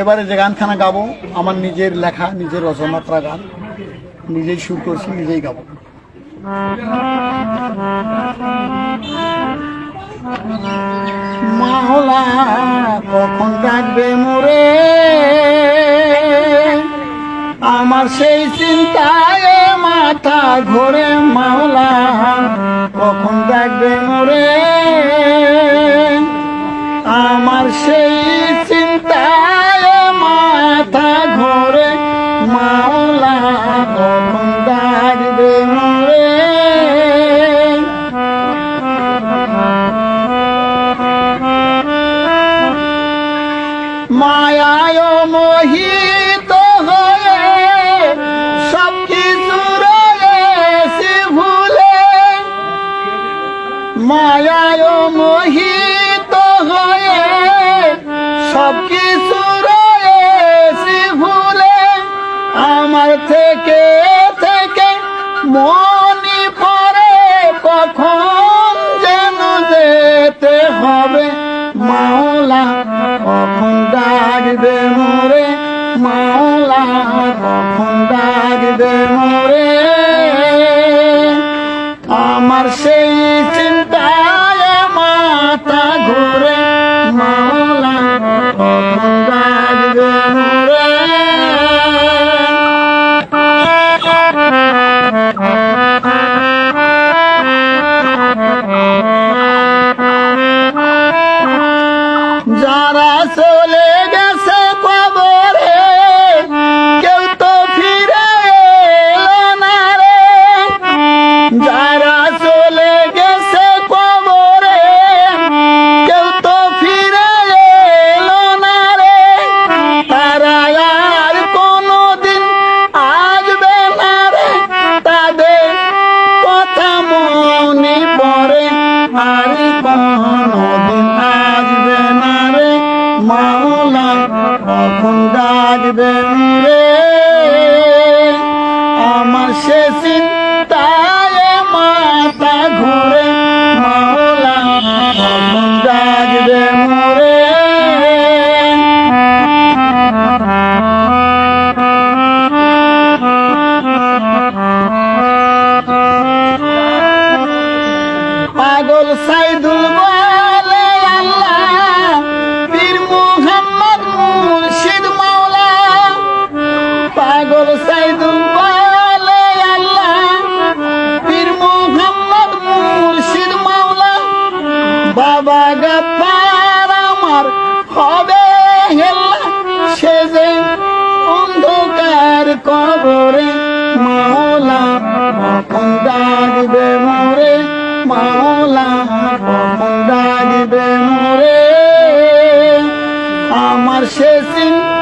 এবারে যে গানখানা গাবো, আমার নিজের লেখা, নিজের রচনাত্রা গান। নিজেই সুর করছি, নিজেই গাবো। মাওলা, কখন ডাকবে মোরে? আমার সেই চিন্তায় মাথা ঘোরে মাওলা, কখন ডাকবে মোরে? আমার সেই মায়ায় মোহিত হয়ে সব কিছু রয়েছে ভুলে। মায়ায় মোহিত হয়ে সব কিছু রয়েছে ভুলে। আমার থেকে থেকে মনে চিন্তায় মাথা ঘুরে মাওলা পাগল সাইদুল বাবা আমার হবে হেল্লা সে অন্ধকার কবরে মাওলা কখন ডাকবে মোরে, মাওলা কখন ডাকবে মোরে। আমার সে চিন্তা